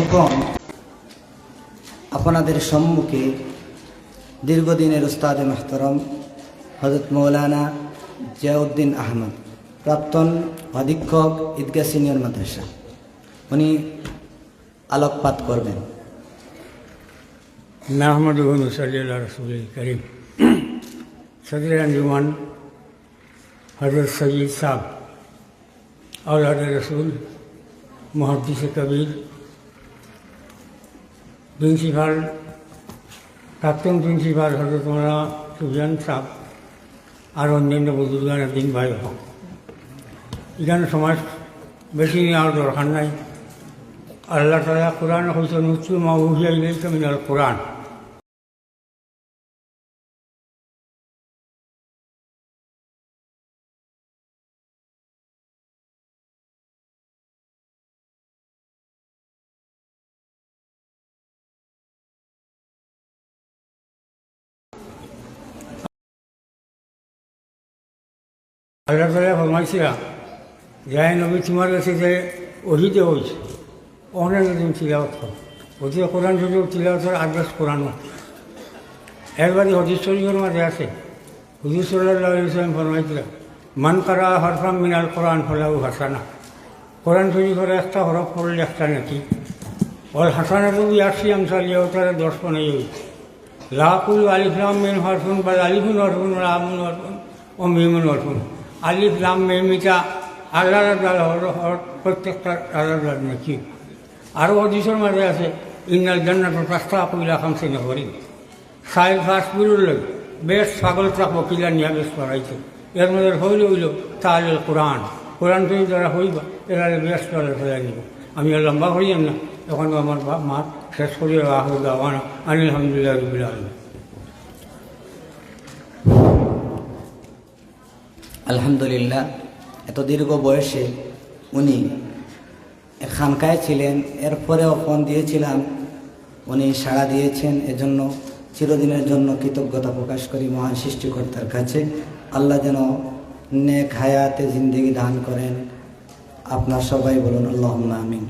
এখন আপনাদের সম্মুখে দীর্ঘদিনের উস্তাদ মাহতরম হজরত মৌলানা জিয়াউদ্দিন আহমদ, প্রাক্তন অধীক্ষক ঈদগা সিনিয়র মাদ্রাসা। উনি আলোকপাত করবেন। নাহমদ রসুল করিম। সদর আঞ্জুমান হজরত সঈদ সাহ আউলাদ রসুল মহাদিস কবির প্রিন্সিপাল প্রাক্তন প্রিন্সিপাল হজরত মোলা সুজন সাহ আর অন্যান্য বুজুর্গান দিন ভাই হোক এখানে সমাজ বেশি নেওয়ার দরকার নাই। আল্লাহ তালা কোরআন হয়েছে নুচু মাহুহিয়া ইলাইকা মিনাল কোরআন। আল্লাহ তালা ফরমাইছিলা যাই নবী, তোমার কাছে যে অহিতে হয়েছে, অনেক দিন তিলাওয়াত কর। অতি কোরআন শরীফ, তিলাওয়াতের আদেশ কোরআনও একবারই হদিস শরীফের মাঝে আছে। হুজুর সাল্লাহ ইসলাম ফরমাইছিলা মান কারা হরফাম মিনাল কোরআন ফলাউ হাসানা। কোরআন শরীফের একটা হরফ পড়লে একটা নাকি। ওর হাসানা তো আসছি আমসালিয়াও তারা দশ পনেরো হয়েছে লাকুল আলিফলাম মেন হরফুন বা আলিফুন হরফুন রামুন হরফুন, ও মিমুন হরফুন। আলিফ লাম মেমিটা আল্লাহ হর প্রত্যেকটা আল্লাহ নাকি আরও অদিশর মাঝে আছে, ইন্নাল জান্নাত রাস্তা কইলা খামসে নগরী সাইল ফাঁস বিরুল বেশ ছাগলটা পকিলা নিয়া বেশ করাইছে এর মধ্যে হইল হইল তাহলে কোরআন। কোরআন তুমি যারা হইবা এরা বেশ করে ফেলাই দিব আমি লম্বা করিয়াম না, এখন আমার মা শেষ করি আহ দাওয়ানা আনিল আলহামদুলিল্লাহ রবিল আলম আলহামদুলিল্লাহ, এত দীর্ঘ বয়সে উনি খানকায় ছিলেন, এরপরেও ফোন দিয়েছিলাম, উনি সাড়া দিয়েছেন, এজন্য চিরদিনের জন্য কৃতজ্ঞতা প্রকাশ করি মহান সৃষ্টিকর্তার কাছে। আল্লাহ যেন নেক হায়াতে জিন্দিগি দান করেন। আপনার সবাই বলুন আল্লাহ আমিন।